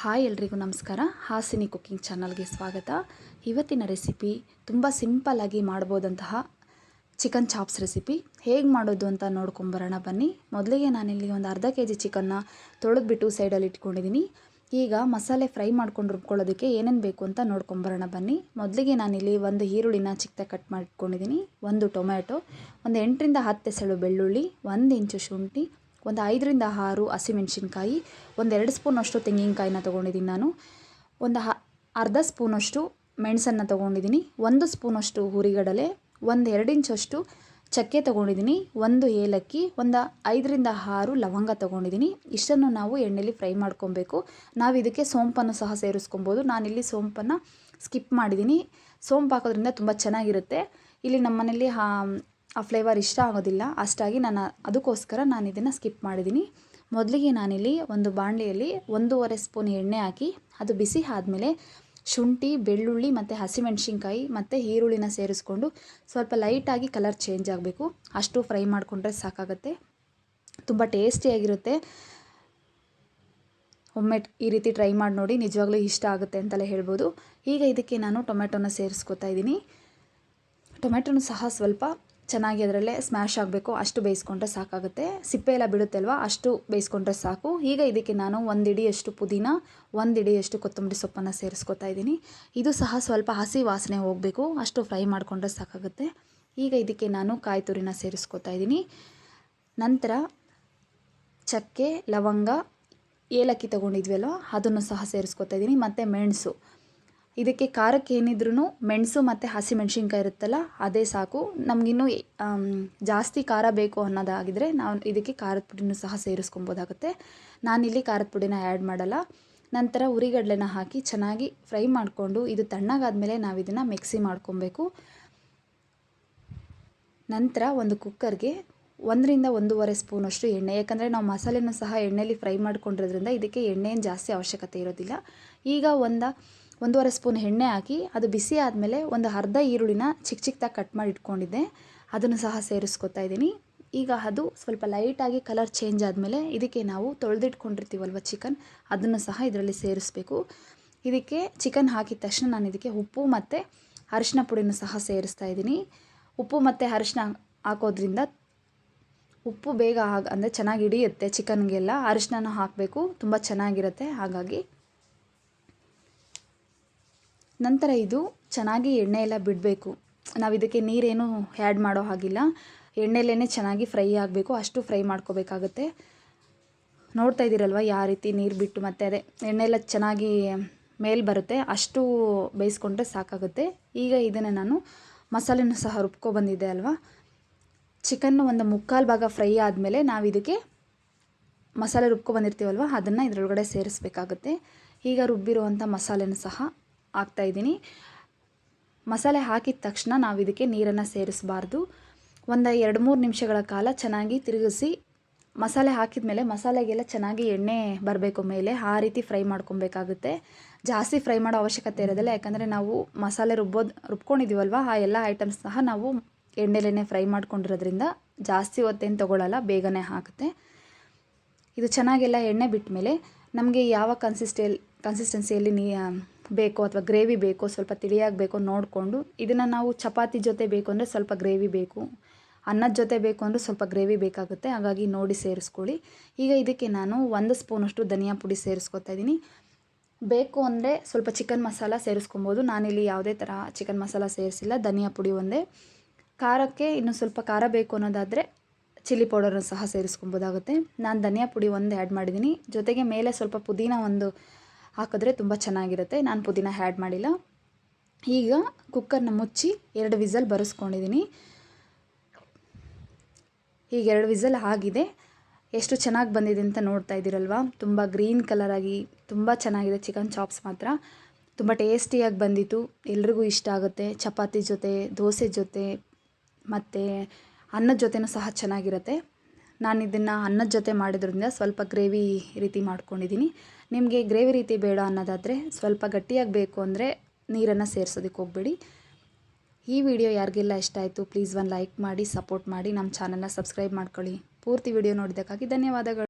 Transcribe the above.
Hi ಎಲ್ರಿಗೂ ನಮಸ್ಕಾರ. Hasini cooking ಚಾನಲ್ಗೆ ಸ್ವಾಗತ. ಇವತ್ತಿನ ರೆಸಿಪಿ ತುಂಬ ಸಿಂಪಲ್ಲಾಗಿ ಮಾಡ್ಬೋದಂತಹ ಚಿಕನ್ ಚಾಪ್ಸ್ ರೆಸಿಪಿ. ಹೇಗೆ ಮಾಡೋದು ಅಂತ ನೋಡ್ಕೊಂಬರೋಣ ಬನ್ನಿ. ಮೊದಲಿಗೆ ನಾನಿಲ್ಲಿ ಒಂದು ಅರ್ಧ ಕೆ ಜಿ ಚಿಕನ್ನ ತೊಳೆದ್ಬಿಟ್ಟು ಸೈಡಲ್ಲಿ ಇಟ್ಕೊಂಡಿದ್ದೀನಿ. ಈಗ ಮಸಾಲೆ ಫ್ರೈ ಮಾಡ್ಕೊಂಡು ರುಬ್ಕೊಳ್ಳೋದಕ್ಕೆ ಏನೇನು ಬೇಕು ಅಂತ ನೋಡ್ಕೊಂಬರೋಣ ಬನ್ನಿ. ಮೊದಲಿಗೆ ನಾನಿಲ್ಲಿ ಒಂದು ಈರುಳ್ಳಿನ ಚಿಕ್ಕದಾಗಿ ಕಟ್ ಮಾಡಿಟ್ಕೊಂಡಿದ್ದೀನಿ. ಒಂದು ಟೊಮ್ಯಾಟೊ, ಒಂದು ಎಂಟರಿಂದ ಹತ್ತು ಎಸಳು ಬೆಳ್ಳುಳ್ಳಿ, ಒಂದು ಇಂಚು ಶುಂಠಿ ಒಂದು ಐದರಿಂದ ಆರು ಹಸಿಮೆಣ್ಸಿನ್ಕಾಯಿ ಒಂದೆರಡು ಸ್ಪೂನಷ್ಟು ತೆಂಗಿನಕಾಯಿನ ತೊಗೊಂಡಿದ್ದೀನಿ ನಾನು. ಒಂದು ಅರ್ಧ ಸ್ಪೂನಷ್ಟು ಮೆಣಸನ್ನು ತೊಗೊಂಡಿದ್ದೀನಿ. ಒಂದು ಸ್ಪೂನಷ್ಟು ಹುರಿಗಡಲೆ, ಒಂದು ಎರಡು ಇಂಚಷ್ಟು ಚಕ್ಕೆ ತೊಗೊಂಡಿದ್ದೀನಿ. ಒಂದು ಏಲಕ್ಕಿ, ಒಂದು ಐದರಿಂದ ಆರು ಲವಂಗ ತೊಗೊಂಡಿದ್ದೀನಿ. ಇಷ್ಟನ್ನು ನಾವು ಎಣ್ಣೆಲಿ ಫ್ರೈ ಮಾಡ್ಕೊಬೇಕು. ನಾವು ಇದಕ್ಕೆ ಸೋಂಪನ್ನು ಸಹ ಸೇರಿಸ್ಕೊಬೋದು. ನಾನಿಲ್ಲಿ ಸೋಂಪನ್ನು ಸ್ಕಿಪ್ ಮಾಡಿದ್ದೀನಿ. ಸೋಂಪು ಹಾಕೋದ್ರಿಂದ ತುಂಬ ಚೆನ್ನಾಗಿರುತ್ತೆ. ಇಲ್ಲಿ ನಮ್ಮ ಮನೇಲಿ ಆ ಫ್ಲೇವರ್ ಇಷ್ಟ ಆಗೋದಿಲ್ಲ. ಅಷ್ಟಾಗಿ ನಾನು ಅದಕ್ಕೋಸ್ಕರ ನಾನು ಇದನ್ನು ಸ್ಕಿಪ್ ಮಾಡಿದ್ದೀನಿ ಮೊದಲಿಗೆ ನಾನಿಲ್ಲಿ ಒಂದು ಬಾಣಲೆಯಲ್ಲಿ ಒಂದೂವರೆ ಸ್ಪೂನ್ ಎಣ್ಣೆ ಹಾಕಿ, ಅದು ಬಿಸಿ ಆದಮೇಲೆ ಶುಂಠಿ, ಬೆಳ್ಳುಳ್ಳಿ ಮತ್ತು ಹಸಿಮೆಣ್ಸಿನ್ಕಾಯಿ ಮತ್ತು ಈರುಳ್ಳಿನ ಸೇರಿಸ್ಕೊಂಡು ಸ್ವಲ್ಪ ಲೈಟಾಗಿ ಕಲರ್ ಚೇಂಜ್ ಆಗಬೇಕು. ಅಷ್ಟು ಫ್ರೈ ಮಾಡಿಕೊಂಡ್ರೆ ಸಾಕಾಗುತ್ತೆ. ತುಂಬ ಟೇಸ್ಟಿಯಾಗಿರುತ್ತೆ ಒಮ್ಮೆ ಈ ರೀತಿ ಟ್ರೈ ಮಾಡಿ ನೋಡಿ ನಿಜವಾಗ್ಲೂ ಇಷ್ಟ ಆಗುತ್ತೆ ಅಂತಲೇ ಹೇಳ್ಬೋದು. ಈಗ ಇದಕ್ಕೆ ನಾನು ಟೊಮೆಟೊನ ಸೇರಿಸ್ಕೊತಾ ಇದ್ದೀನಿ ಟೊಮೆಟೊನು ಸಹ ಸ್ವಲ್ಪ ಚೆನ್ನಾಗಿ ಅದರಲ್ಲೇ ಸ್ಮ್ಯಾಶ್ ಆಗಬೇಕು, ಅಷ್ಟು ಬೇಯಿಸ್ಕೊಂಡ್ರೆ ಸಾಕಾಗುತ್ತೆ. ಸಿಪ್ಪೆ ಎಲ್ಲ ಬಿಡುತ್ತೆ ಅಲ್ವಾ ಅಷ್ಟು ಬೇಯಿಸ್ಕೊಂಡ್ರೆ ಸಾಕು. ಈಗ ಇದಕ್ಕೆ ನಾನು ಒಂದು ಇಡಿಯಷ್ಟು ಪುದೀನ ಒಂದು ಇಡಿಯಷ್ಟು ಕೊತ್ತಂಬರಿ ಸೊಪ್ಪನ್ನು ಸೇರಿಸ್ಕೊತಾ ಇದ್ದೀನಿ. ಇದು ಸಹ ಸ್ವಲ್ಪ ಹಸಿ ವಾಸನೆ ಹೋಗಬೇಕು, ಅಷ್ಟು ಫ್ರೈ ಮಾಡಿಕೊಂಡ್ರೆ ಸಾಕಾಗುತ್ತೆ. ಈಗ ಇದಕ್ಕೆ ನಾನು ಕಾಯಿ ತುರಿನ ಸೇರಿಸ್ಕೊತಾ ಇದ್ದೀನಿ. ನಂತರ ಚಕ್ಕೆ, ಲವಂಗ, ಏಲಕ್ಕಿ ತೊಗೊಂಡಿದ್ವಲ್ವ, ಅದನ್ನು ಸಹ ಸೇರಿಸ್ಕೊತಾ ಇದ್ದೀನಿ. ಮತ್ತು ಮೆಣಸು. ಇದಕ್ಕೆ ಖಾರಕ್ಕೆ ಏನಿದ್ರೂ ಮೆಣಸು ಮತ್ತು ಹಸಿಮೆಣ್ಸಿನ್ಕಾಯಿ ಇರುತ್ತಲ್ಲ, ಅದೇ ಸಾಕು. ನಮಗಿನ್ನೂ ಜಾಸ್ತಿ ಖಾರ ಬೇಕು ಅನ್ನೋದಾಗಿದ್ದರೆ ನಾವು ಇದಕ್ಕೆ ಖಾರದ ಪುಡಿನ ಸಹ ಸೇರಿಸ್ಕೊಬೋದಾಗುತ್ತೆ. ನಾನಿಲ್ಲಿ ಖಾರದ ಪುಡಿನ ಆ್ಯಡ್ ಮಾಡಲ್ಲ. ನಂತರ ಉರಿಗಡಲೆನ ಹಾಕಿ ಚೆನ್ನಾಗಿ ಫ್ರೈ ಮಾಡಿಕೊಂಡು, ಇದು ತಣ್ಣಗಾದ್ಮೇಲೆ ನಾವು ಇದನ್ನು ಮಿಕ್ಸಿ ಮಾಡ್ಕೊಬೇಕು. ನಂತರ ಒಂದು ಕುಕ್ಕರ್ಗೆ ಒಂದರಿಂದ ಒಂದೂವರೆ ಸ್ಪೂನಷ್ಟು ಎಣ್ಣೆ, ಯಾಕಂದರೆ ನಾವು ಮಸಾಲೆನೂ ಸಹ ಎಣ್ಣೆಯಲ್ಲಿ ಫ್ರೈ ಮಾಡ್ಕೊಂಡಿರೋದ್ರಿಂದ ಇದಕ್ಕೆ ಎಣ್ಣೆಯನ್ನು ಜಾಸ್ತಿ ಅವಶ್ಯಕತೆ ಇರೋದಿಲ್ಲ. ಈಗ ಒಂದು ಒಂದೂವರೆ ಸ್ಪೂನ್ ಎಣ್ಣೆ ಹಾಕಿ ಅದು ಬಿಸಿ ಆದಮೇಲೆ ಒಂದು ಅರ್ಧ ಈರುಳ್ಳಿನ ಚಿಕ್ಕ ಚಿಕ್ಕದಾಗಿ ಕಟ್ ಮಾಡಿ ಇಟ್ಕೊಂಡಿದ್ದೆ. ಅದನ್ನು ಸಹ ಸೇರಿಸ್ಕೊತಾ ಇದ್ದೀನಿ. ಈಗ ಅದು ಸ್ವಲ್ಪ ಲೈಟಾಗಿ ಕಲರ್ ಚೇಂಜ್ ಆದಮೇಲೆ ಇದಕ್ಕೆ ನಾವು ತೊಳೆದಿಟ್ಕೊಂಡಿರ್ತೀವಲ್ವ ಚಿಕನ್ ಅದನ್ನು ಸಹ ಇದರಲ್ಲಿ ಸೇರಿಸ್ಬೇಕು. ಇದಕ್ಕೆ ಚಿಕನ್ ಹಾಕಿದ ತಕ್ಷಣ ನಾನು ಇದಕ್ಕೆ ಉಪ್ಪು ಮತ್ತು ಅರಿಶಿನ ಪುಡಿನೂ ಸಹ ಸೇರಿಸ್ತಾ ಇದ್ದೀನಿ. ಉಪ್ಪು ಮತ್ತು ಅರಿಶಿನ ಹಾಕೋದ್ರಿಂದ ಉಪ್ಪು ಬೇಗ ಆಗ, ಅಂದರೆ ಚೆನ್ನಾಗಿ ಹಿಡಿಯುತ್ತೆ ಚಿಕನ್ಗೆಲ್ಲ ಅರಿಶಿನ ಹಾಕಬೇಕು, ತುಂಬ ಚೆನ್ನಾಗಿರುತ್ತೆ. ಹಾಗಾಗಿ ನಂತರ ಇದು ಚೆನ್ನಾಗಿ ಎಣ್ಣೆ ಎಲ್ಲ ಬಿಡಬೇಕು. ನಾವು ಇದಕ್ಕೆ ನೀರೇನು ಆ್ಯಡ್ ಮಾಡೋ ಹಾಗಿಲ್ಲ. ಎಣ್ಣೆಲೇ ಚೆನ್ನಾಗಿ ಫ್ರೈ ಆಗಬೇಕು. ಅಷ್ಟು ಫ್ರೈ ಮಾಡ್ಕೋಬೇಕಾಗತ್ತೆ. ನೋಡ್ತಾ ಇದ್ದೀರಲ್ವ ಯಾವ ರೀತಿ ನೀರು ಬಿಟ್ಟು ಮತ್ತು ಅದೇ ಎಣ್ಣೆ ಎಲ್ಲ ಚೆನ್ನಾಗಿ ಮೇಲೆ ಬರುತ್ತೆ. ಅಷ್ಟು ಬೇಯಿಸ್ಕೊಂಡ್ರೆ ಸಾಕಾಗುತ್ತೆ. ಈಗ ಇದನ್ನು ನಾನು ಮಸಾಲೆನೂ ಸಹ ರುಬ್ಕೊ ಬಂದಿದ್ದೆ ಅಲ್ವಾ? ಚಿಕನ್ನು ಒಂದು ಮುಕ್ಕಾಲು ಭಾಗ ಫ್ರೈ ಆದಮೇಲೆ ನಾವು ಇದಕ್ಕೆ ಮಸಾಲೆ ರುಬ್ಕೊಬಂದಿರ್ತೀವಲ್ವ ಅದನ್ನು ಇದರೊಳಗಡೆ ಸೇರಿಸ್ಬೇಕಾಗುತ್ತೆ. ಈಗ ರುಬ್ಬಿರುವಂಥ ಮಸಾಲೆನ ಸಹ ಹಾಕ್ತಾಯಿದ್ದೀನಿ ಮಸಾಲೆ ಹಾಕಿದ ತಕ್ಷಣ ನಾವು ಇದಕ್ಕೆ ನೀರನ್ನು ಸೇರಿಸಬಾರ್ದು. ಒಂದು ಎರಡು ಮೂರು ನಿಮಿಷಗಳ ಕಾಲ ಚೆನ್ನಾಗಿ ತಿರುಗಿಸಿ ಮಸಾಲೆ ಹಾಕಿದ ಮೇಲೆ ಮಸಾಲೆಗೆಲ್ಲ ಚೆನ್ನಾಗಿ ಎಣ್ಣೆ ಬರಬೇಕು ಮೇಲೆ ಆ ರೀತಿ ಫ್ರೈ ಮಾಡ್ಕೊಬೇಕಾಗುತ್ತೆ. ಜಾಸ್ತಿ ಫ್ರೈ ಮಾಡೋ ಅವಶ್ಯಕತೆ ಇರೋದಿಲ್ಲ, ಯಾಕಂದರೆ ನಾವು ಮಸಾಲೆ ರುಬ್ಬೋದು ರುಬ್ಕೊಂಡಿದ್ದೀವಲ್ವ ಆ ಎಲ್ಲ ಐಟಮ್ಸ್ ಸಹ ನಾವು ಎಣ್ಣೆಲೇ ಫ್ರೈ ಮಾಡ್ಕೊಂಡಿರೋದ್ರಿಂದ ಜಾಸ್ತಿ ಹೊತ್ತೇನು ತೊಗೊಳ್ಳಲ್ಲ ಬೇಗನೆ ಹಾಕುತ್ತೆ. ಇದು ಚೆನ್ನಾಗೆಲ್ಲ ಎಣ್ಣೆ ಬಿಟ್ಟ ಮೇಲೆ ನಮಗೆ ಯಾವ ಕನ್ಸಿಸ್ಟೆಲ್ ಕನ್ಸಿಸ್ಟೆನ್ಸಿಯಲ್ಲಿ ನೀ ಬೇಕೋ ಅಥವಾ ಗ್ರೇವಿ ಬೇಕೋ ಸ್ವಲ್ಪ ತಿಳಿಯಾಗಿ ಬೇಕೋ ನೋಡಿಕೊಂಡು ಇದನ್ನು ನಾವು ಚಪಾತಿ ಜೊತೆ ಬೇಕು ಅಂದರೆ ಸ್ವಲ್ಪ ಗ್ರೇವಿ ಬೇಕು. ಅನ್ನದ ಜೊತೆ ಬೇಕು ಅಂದರೆ ಸ್ವಲ್ಪ ಗ್ರೇವಿ ಬೇಕಾಗುತ್ತೆ. ಹಾಗಾಗಿ ನೋಡಿ ಸೇರಿಸ್ಕೊಳ್ಳಿ. ಈಗ ಇದಕ್ಕೆ ನಾನು ಒಂದು ಸ್ಪೂನಷ್ಟು ಧನಿಯಾ ಪುಡಿ ಸೇರಿಸ್ಕೊತಾ ಇದ್ದೀನಿ. ಬೇಕು ಅಂದರೆ ಸ್ವಲ್ಪ ಚಿಕನ್ ಮಸಾಲ ಸೇರಿಸ್ಕೊಬೋದು. ನಾನಿಲ್ಲಿ ಯಾವುದೇ ಥರ ಚಿಕನ್ ಮಸಾಲ ಸೇರಿಸಿಲ್ಲ. ಧನಿಯಾ ಪುಡಿ ಒಂದೇ. ಖಾರಕ್ಕೆ ಇನ್ನು ಸ್ವಲ್ಪ ಖಾರ ಬೇಕು ಅನ್ನೋದಾದರೆ ಚಿಲ್ಲಿ ಪೌಡರನ್ನು ಸಹ ಸೇರಿಸ್ಕೊಬೋದಾಗುತ್ತೆ. ನಾನು ಧನಿಯಾ ಪುಡಿ ಒಂದು ಆ್ಯಡ್ ಮಾಡಿದ್ದೀನಿ. ಜೊತೆಗೆ ಮೇಲೆ ಸ್ವಲ್ಪ ಪುದೀನ ಒಂದು ಹಾಕಿದ್ರೆ ತುಂಬ ಚೆನ್ನಾಗಿರುತ್ತೆ. ನಾನು ಪುದೀನ ಆ್ಯಡ್ ಮಾಡಿಲ್ಲ. ಈಗ ಕುಕ್ಕರ್ನ ಮುಚ್ಚಿ ಎರಡು ವಿಸಲ್ ಬರೆಸ್ಕೊಂಡಿದ್ದೀನಿ ಈಗ ಎರಡು ವಿಸಲ್ ಆಗಿದೆ. ಎಷ್ಟು ಚೆನ್ನಾಗಿ ಬಂದಿದೆ ಅಂತ ನೋಡ್ತಾ ಇದ್ದೀರಲ್ವಾ? ತುಂಬ ಗ್ರೀನ್ ಕಲರಾಗಿ ತುಂಬ ಚೆನ್ನಾಗಿದೆ ಚಿಕನ್ ಚಾಪ್ಸ್ ಮಾತ್ರ. ತುಂಬ ಟೇಸ್ಟಿಯಾಗಿ ಬಂದಿತ್ತು. ಎಲ್ರಿಗೂ ಇಷ್ಟ ಆಗುತ್ತೆ. ಚಪಾತಿ ಜೊತೆ, ದೋಸೆ ಜೊತೆ, ಮತ್ತು ಅನ್ನದ ಜೊತೆನೂ ಸಹ ಚೆನ್ನಾಗಿರುತ್ತೆ. ನಾನು ಇದನ್ನು ಅನ್ನದ ಜೊತೆ ಮಾಡಿದ್ರಿಂದ ಸ್ವಲ್ಪ ಗ್ರೇವಿ ರೀತಿ ಮಾಡ್ಕೊಂಡಿದ್ದೀನಿ ನಿಮಗೆ ಗ್ರೇವಿ ರೀತಿ ಬೇಡ ಅನ್ನೋದಾದರೆ ಸ್ವಲ್ಪ ಗಟ್ಟಿಯಾಗಿ ಬೇಕು ಅಂದರೆ ನೀರನ್ನು ಸೇರಿಸೋದಕ್ಕೆ ಹೋಗ್ಬೇಡಿ. ಈ ವಿಡಿಯೋ ಯಾರಿಗೆಲ್ಲ ಇಷ್ಟ ಆಯಿತು ಪ್ಲೀಸ್ ಒಂದು ಲೈಕ್ ಮಾಡಿ ಸಪೋರ್ಟ್ ಮಾಡಿ, ನಮ್ಮ ಚಾನಲ್ನ ಸಬ್ಸ್ಕ್ರೈಬ್ ಮಾಡ್ಕೊಳ್ಳಿ. ಪೂರ್ತಿ ವಿಡಿಯೋ ನೋಡಿದ್ದಕ್ಕಾಗಿ ಧನ್ಯವಾದಗಳು.